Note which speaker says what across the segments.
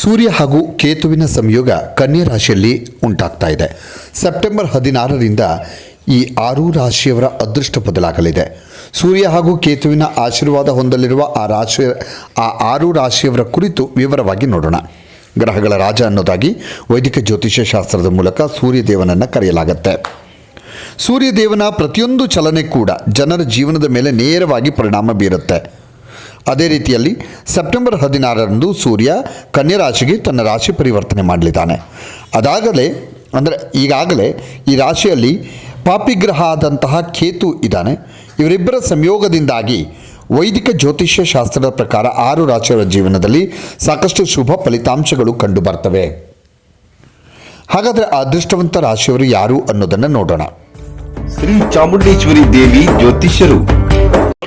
Speaker 1: ಸೂರ್ಯ ಹಾಗೂ ಕೇತುವಿನ ಸಂಯೋಗ ಕನ್ಯಾ ರಾಶಿಯಲ್ಲಿ ಉಂಟಾಗ್ತಾ ಇದೆ. ಸೆಪ್ಟೆಂಬರ್ ಹದಿನಾರರಿಂದ ಈ ಆರು ರಾಶಿಯವರ ಅದೃಷ್ಟ ಬದಲಾಗಲಿದೆ. ಸೂರ್ಯ ಹಾಗೂ ಕೇತುವಿನ ಆಶೀರ್ವಾದ ಹೊಂದಲಿರುವ ಆ ರಾಶಿ, ಆ ಆರು ರಾಶಿಯವರ ಕುರಿತು ವಿವರವಾಗಿ ನೋಡೋಣ. ಗ್ರಹಗಳ ರಾಜ ಅನ್ನೋದಾಗಿ ವೈದಿಕ ಜ್ಯೋತಿಷ್ಯ ಶಾಸ್ತ್ರದ ಮೂಲಕ ಸೂರ್ಯದೇವನನ್ನು ಕರೆಯಲಾಗುತ್ತೆ. ಸೂರ್ಯದೇವನ ಪ್ರತಿಯೊಂದು ಚಲನೆ ಕೂಡ ಜನರ ಜೀವನದ ಮೇಲೆ ನೇರವಾಗಿ ಪರಿಣಾಮ ಬೀರುತ್ತೆ. ಅದೇ ರೀತಿಯಲ್ಲಿ ಸೆಪ್ಟೆಂಬರ್ ಹದಿನಾರರಂದು ಸೂರ್ಯ ಕನ್ಯಾ ರಾಶಿಗೆ ತನ್ನ ರಾಶಿ ಪರಿವರ್ತನೆ ಮಾಡಲಿದ್ದಾನೆ. ಅದಾಗಲೇ, ಅಂದರೆ ಈಗಾಗಲೇ ಈ ರಾಶಿಯಲ್ಲಿ ಪಾಪಿಗ್ರಹ ಆದಂತಹ ಕೇತು ಇದ್ದಾನೆ. ಇವರಿಬ್ಬರ ಸಂಯೋಗದಿಂದಾಗಿ ವೈದಿಕ ಜ್ಯೋತಿಷ್ಯ ಶಾಸ್ತ್ರದ ಪ್ರಕಾರ ಆರು ರಾಶಿಯವರ ಜೀವನದಲ್ಲಿ ಸಾಕಷ್ಟು ಶುಭ ಫಲಿತಾಂಶಗಳು ಕಂಡು ಬರ್ತವೆ. ಹಾಗಾದರೆ ಅದೃಷ್ಟವಂತ ರಾಶಿಯವರು ಯಾರು ಅನ್ನೋದನ್ನು ನೋಡೋಣ.
Speaker 2: ಶ್ರೀ ಚಾಮುಂಡೇಶ್ವರಿ ದೇವಿ ಜ್ಯೋತಿಷ್ಯರು.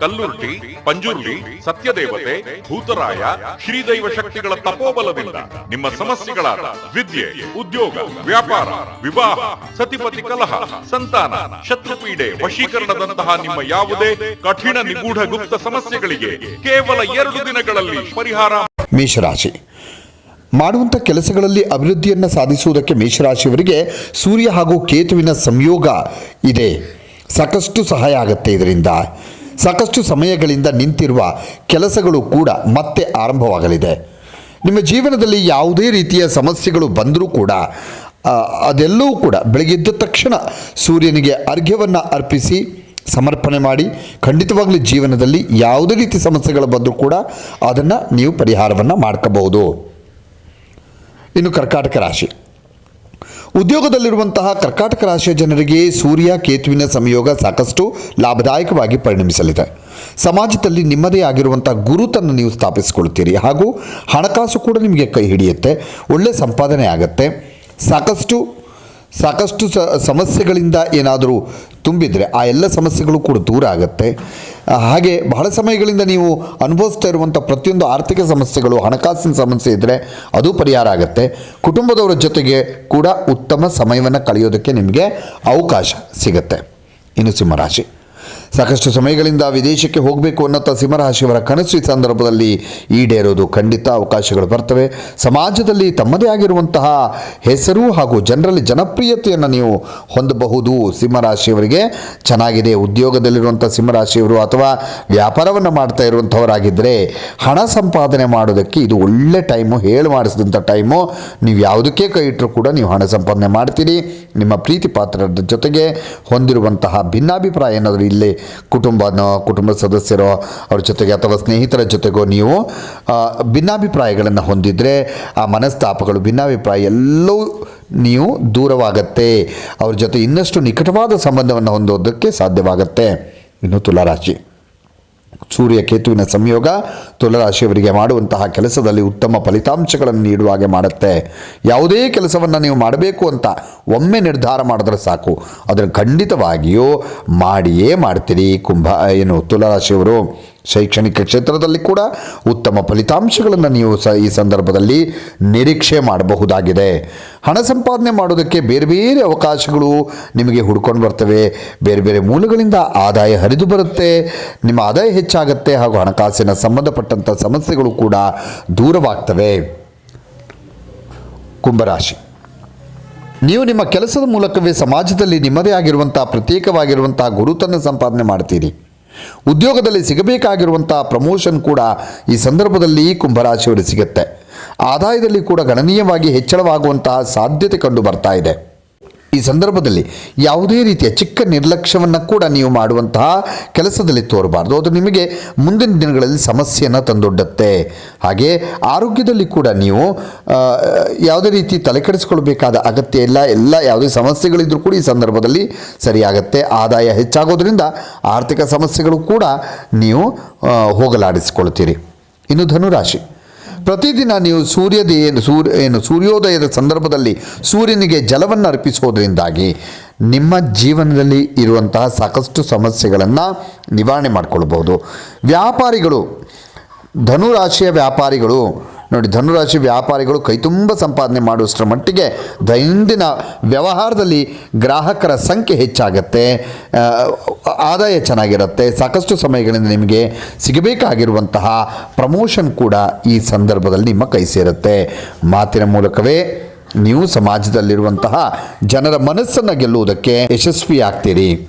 Speaker 3: ಕಲ್ಲುರ್ಟಿ ಪಂಜುರ್ಲಿ, ಸತ್ಯದೇವತೆ, ಭೂತರಾಯ, ಶ್ರೀದೈವ ಶಕ್ತಿಗಳ ತಪೋಬಲದಿಂದ ನಿಮ್ಮ ಸಮಸ್ಯೆಗಳಾದ ವಿದ್ಯೆ, ಉದ್ಯೋಗ, ವ್ಯಾಪಾರ, ವಿವಾಹ, ಸತಿಪತಿ ಕಲಹ, ಸಂತಾನ, ಶತ್ರುಪೀಡೆ ವಶೀಕರಣದಂತಹ ನಿಮ್ಮ ಯಾವುದೇ ಕಠಿಣ ನಿಗೂಢ ಗುಪ್ತ ಸಮಸ್ಯೆಗಳಿಗೆ ಕೇವಲ ಎರಡು ದಿನಗಳಲ್ಲಿ ಪರಿಹಾರ
Speaker 1: ಮೇಷರಾಶಿ. ಮಾಡುವಂಥ ಕೆಲಸಗಳಲ್ಲಿ ಅಭಿವೃದ್ಧಿಯನ್ನು ಸಾಧಿಸುವುದಕ್ಕೆ ಮೇಷರಾಶಿಯವರಿಗೆ ಸೂರ್ಯ ಹಾಗೂ ಕೇತುವಿನ ಸಂಯೋಗ ಇದೆ. ಸಾಕಷ್ಟು ಸಹಾಯ ಆಗುತ್ತೆ ಇದರಿಂದ. ಸಾಕಷ್ಟು ಸಮಯಗಳಿಂದ ನಿಂತಿರುವ ಕೆಲಸಗಳು ಕೂಡ ಮತ್ತೆ ಆರಂಭವಾಗಲಿದೆ. ನಿಮ್ಮ ಜೀವನದಲ್ಲಿ ಯಾವುದೇ ರೀತಿಯ ಸಮಸ್ಯೆಗಳು ಬಂದರೂ ಕೂಡ ಅದೆಲ್ಲವೂ ಕೂಡ ಬೆಳಗ್ಗೆದ್ದ ತಕ್ಷಣ ಸೂರ್ಯನಿಗೆ ಅರ್ಘ್ಯವನ್ನು ಅರ್ಪಿಸಿ ಸಮರ್ಪಣೆ ಮಾಡಿ, ಖಂಡಿತವಾಗ್ಲೂ ಜೀವನದಲ್ಲಿ ಯಾವುದೇ ರೀತಿ ಸಮಸ್ಯೆಗಳು ಬಂದರೂ ಕೂಡ ಅದನ್ನು ನೀವು ಪರಿಹಾರವನ್ನು ಮಾಡ್ಕೋಬಹುದು. ಇನ್ನು ಕರ್ಕಾಟಕ ರಾಶಿ. ಉದ್ಯೋಗದಲ್ಲಿರುವಂತಹ ಕರ್ಕಾಟಕ ರಾಶಿಯ ಜನರಿಗೆ ಸೂರ್ಯ, ಕೇತುವಿನ ಸಂಯೋಗ ಸಾಕಷ್ಟು ಲಾಭದಾಯಕವಾಗಿ ಪರಿಣಮಿಸಲಿದೆ. ಸಮಾಜದಲ್ಲಿ ನಿಮ್ಮದೇ ಆಗಿರುವಂಥ ಗುರುತನ್ನು ನೀವು ಸ್ಥಾಪಿಸಿಕೊಳ್ಳುತ್ತೀರಿ. ಹಾಗೂ ಹಣಕಾಸು ಕೂಡ ನಿಮಗೆ ಕೈ ಹಿಡಿಯುತ್ತೆ. ಒಳ್ಳೆ ಸಂಪಾದನೆ ಆಗುತ್ತೆ. ಸಾಕಷ್ಟು ಸಾಕಷ್ಟು ಸಮಸ್ಯೆಗಳಿಂದ ಏನಾದರೂ ತುಂಬಿದರೆ ಆ ಎಲ್ಲ ಸಮಸ್ಯೆಗಳು ಕೂಡ ದೂರ ಆಗುತ್ತೆ. ಹಾಗೆ ಬಹಳ ಸಮಯಗಳಿಂದ ನೀವು ಅನುಭವಿಸ್ತಾ ಇರುವಂಥ ಪ್ರತಿಯೊಂದು ಆರ್ಥಿಕ ಸಮಸ್ಯೆಗಳು, ಹಣಕಾಸಿನ ಸಮಸ್ಯೆ ಇದ್ದರೆ ಅದು ಪರಿಹಾರ ಆಗುತ್ತೆ. ಕುಟುಂಬದವರ ಜೊತೆಗೆ ಕೂಡ ಉತ್ತಮ ಸಮಯವನ್ನು ಕಳೆಯೋದಕ್ಕೆ ನಿಮಗೆ ಅವಕಾಶ ಸಿಗುತ್ತೆ. ಇನ್ನು ಸಿಂಹರಾಶಿ. ಸಾಕಷ್ಟು ಸಮಯಗಳಿಂದ ವಿದೇಶಕ್ಕೆ ಹೋಗಬೇಕು ಅನ್ನೋಂಥ ಸಿಂಹರಾಶಿಯವರ ಕನಸು ಈ ಸಂದರ್ಭದಲ್ಲಿ ಈಡೇರೋದು ಖಂಡಿತ ಅವಕಾಶಗಳು ಬರ್ತವೆ. ಸಮಾಜದಲ್ಲಿ ತಮ್ಮದೇ ಆಗಿರುವಂತಹ ಹೆಸರು ಹಾಗೂ ಜನರಲ್ಲಿ ಜನಪ್ರಿಯತೆಯನ್ನು ನೀವು ಹೊಂದಬಹುದು. ಸಿಂಹರಾಶಿಯವರಿಗೆ ಚೆನ್ನಾಗಿದೆ ಉದ್ಯೋಗದಲ್ಲಿರುವಂಥ ಸಿಂಹರಾಶಿಯವರು ಅಥವಾ ವ್ಯಾಪಾರವನ್ನು ಮಾಡ್ತಾ ಇರುವಂಥವರಾಗಿದ್ದರೆ ಹಣ ಸಂಪಾದನೆ ಮಾಡೋದಕ್ಕೆ ಇದು ಒಳ್ಳೆ ಟೈಮು, ಹೇಳಿ ಮಾಡಿಸಿದಂಥ ಟೈಮು. ನೀವು ಯಾವುದಕ್ಕೆ ಕೈ ಇಟ್ಟರೂ ಕೂಡ ನೀವು ಹಣ ಸಂಪಾದನೆ ಮಾಡ್ತೀರಿ. ನಿಮ್ಮ ಪ್ರೀತಿ ಪಾತ್ರರ ಜೊತೆಗೆ ಹೊಂದಿರುವಂತಹ ಭಿನ್ನಾಭಿಪ್ರಾಯ ಏನಾದರೂ ಇಲ್ಲಿ ಕುಟುಂಬನೋ ಕುಟುಂಬ ಸದಸ್ಯರೋ, ಅವ್ರ ಜೊತೆಗೆ ಅಥವಾ ಸ್ನೇಹಿತರ ಜೊತೆಗೋ ನೀವು ಭಿನ್ನಾಭಿಪ್ರಾಯಗಳನ್ನು ಹೊಂದಿದರೆ ಆ ಮನಸ್ತಾಪಗಳು, ಭಿನ್ನಾಭಿಪ್ರಾಯ ಎಲ್ಲವೂ ನೀವು ದೂರವಾಗತ್ತೆ. ಅವ್ರ ಜೊತೆ ಇನ್ನಷ್ಟು ನಿಕಟವಾದ ಸಂಬಂಧವನ್ನು ಹೊಂದೋದಕ್ಕೆ ಸಾಧ್ಯವಾಗತ್ತೆ. ಇನ್ನು ತುಲಾರಾಶಿ. ಸೂರ್ಯ ಕೇತುವಿನ ಸಂಯೋಗ, ತುಲರಾಶಿಯವರಿಗೆ ಮಾಡುವಂತಹ ಕೆಲಸದಲ್ಲಿ ಉತ್ತಮ ಫಲಿತಾಂಶಗಳನ್ನು ನೀಡುವ ಹಾಗೆ ಮಾಡುತ್ತೆ. ಯಾವುದೇ ಕೆಲಸವನ್ನು ನೀವು ಮಾಡಬೇಕು ಅಂತ ಒಮ್ಮೆ ನಿರ್ಧಾರ ಮಾಡಿದ್ರೆ ಸಾಕು. ಅದನ್ನು ಖಂಡಿತವಾಗಿಯೂ ಮಾಡಿಯೇ ಮಾಡ್ತೀರಿ, ಕುಂಭ, ಏನು, ತುಲರಾಶಿಯವರು. ಶೈಕ್ಷಣಿಕ ಕ್ಷೇತ್ರದಲ್ಲಿ ಕೂಡ ಉತ್ತಮ ಫಲಿತಾಂಶಗಳನ್ನು ನೀವು ಸ ಈ ಸಂದರ್ಭದಲ್ಲಿ ನಿರೀಕ್ಷೆ ಮಾಡಬಹುದಾಗಿದೆ. ಹಣ ಸಂಪಾದನೆ ಮಾಡೋದಕ್ಕೆ ಬೇರೆ ಬೇರೆ ಅವಕಾಶಗಳು ನಿಮಗೆ ಹುಡ್ಕೊಂಡು ಬರ್ತವೆ. ಬೇರೆ ಬೇರೆ ಮೂಲಗಳಿಂದ ಆದಾಯ ಹರಿದು ಬರುತ್ತೆ. ನಿಮ್ಮ ಆದಾಯ ಹೆಚ್ಚಾಗುತ್ತೆ ಹಾಗೂ ಹಣಕಾಸಿನ ಸಂಬಂಧಪಟ್ಟಂಥ ಸಮಸ್ಯೆಗಳು ಕೂಡ ದೂರವಾಗ್ತವೆ. ಕುಂಭರಾಶಿ. ನೀವು ನಿಮ್ಮ ಕೆಲಸದ ಮೂಲಕವೇ ಸಮಾಜದಲ್ಲಿ ನಿಮ್ಮದೇ ಆಗಿರುವಂಥ ಪ್ರತ್ಯೇಕವಾಗಿರುವಂತಹ ಗುರುತನ್ನು ಸಂಪಾದನೆ ಮಾಡ್ತೀರಿ. ಉದ್ಯೋಗದಲ್ಲಿ ಸಿಗಬೇಕಾಗಿರುವಂಥ ಪ್ರಮೋಷನ್ ಕೂಡ ಈ ಸಂದರ್ಭದಲ್ಲಿ ಕುಂಭರಾಶಿಯವರಿಗೆ ಸಿಗುತ್ತೆ. ಆದಾಯದಲ್ಲಿ ಕೂಡ ಗಣನೀಯವಾಗಿ ಹೆಚ್ಚಳವಾಗುವಂತಹ ಸಾಧ್ಯತೆ ಕಂಡು ಬರ್ತಾ ಇದೆ. ಈ ಸಂದರ್ಭದಲ್ಲಿ ಯಾವುದೇ ರೀತಿಯ ಚಿಕ್ಕ ನಿರ್ಲಕ್ಷ್ಯವನ್ನು ಕೂಡ ನೀವು ಮಾಡುವಂತಹ ಕೆಲಸದಲ್ಲಿ ತೋರಬಾರ್ದು. ಅದು ನಿಮಗೆ ಮುಂದಿನ ದಿನಗಳಲ್ಲಿ ಸಮಸ್ಯೆಯನ್ನು ತಂದೊಡ್ಡುತ್ತೆ. ಹಾಗೆ ಆರೋಗ್ಯದಲ್ಲಿ ಕೂಡ ನೀವು ಯಾವುದೇ ರೀತಿ ತಲೆ ಕೆಡಿಸ್ಕೊಳ್ಬೇಕಾದ ಅಗತ್ಯ ಇಲ್ಲ, ಎಲ್ಲ ಯಾವುದೇ ಸಮಸ್ಯೆಗಳಿದ್ರೂ ಕೂಡ ಈ ಸಂದರ್ಭದಲ್ಲಿ ಸರಿಯಾಗತ್ತೆ. ಆದಾಯ ಹೆಚ್ಚಾಗೋದ್ರಿಂದ ಆರ್ಥಿಕ ಸಮಸ್ಯೆಗಳು ಕೂಡ ನೀವು ಹೋಗಲಾಡಿಸಿಕೊಳ್ತೀರಿ. ಇನ್ನು ಧನುರಾಶಿ. ಪ್ರತಿದಿನ ನೀವು ಸೂರ್ಯದ ಏನು ಸೂರ್ಯ ಏನು ಸೂರ್ಯೋದಯದ ಸಂದರ್ಭದಲ್ಲಿ ಸೂರ್ಯನಿಗೆ ಜಲವನ್ನು ಅರ್ಪಿಸೋದ್ರಿಂದಾಗಿ ನಿಮ್ಮ ಜೀವನದಲ್ಲಿ ಇರುವಂತಹ ಸಾಕಷ್ಟು ಸಮಸ್ಯೆಗಳನ್ನು ನಿವಾರಣೆ ಮಾಡಿಕೊಳ್ಬೋದು ವ್ಯಾಪಾರಿಗಳು, ಧನುರಾಶಿಯ ವ್ಯಾಪಾರಿಗಳು ನೋಡಿ, ಧನುರಾಶಿ ವ್ಯಾಪಾರಿಗಳು ಕೈತುಂಬ ಸಂಪಾದನೆ ಮಾಡುವಷ್ಟರ ಮಟ್ಟಿಗೆ ದೈನಂದಿನ ವ್ಯವಹಾರದಲ್ಲಿ ಗ್ರಾಹಕರ ಸಂಖ್ಯೆ ಹೆಚ್ಚಾಗತ್ತೆ. ಆದಾಯ ಚೆನ್ನಾಗಿರುತ್ತೆ. ಸಾಕಷ್ಟು ಸಮಯಗಳಿಂದ ನಿಮಗೆ ಸಿಗಬೇಕಾಗಿರುವಂತಹ ಪ್ರಮೋಷನ್ ಕೂಡ ಈ ಸಂದರ್ಭದಲ್ಲಿ ನಿಮ್ಮ ಕೈ ಸೇರುತ್ತೆ. ಮಾತಿನ ಮೂಲಕವೇ ನೀವು ಸಮಾಜದಲ್ಲಿರುವಂತಹ ಜನರ ಮನಸ್ಸನ್ನು ಗೆಲ್ಲುವುದಕ್ಕೆ ಯಶಸ್ವಿಯಾಗ್ತೀರಿ.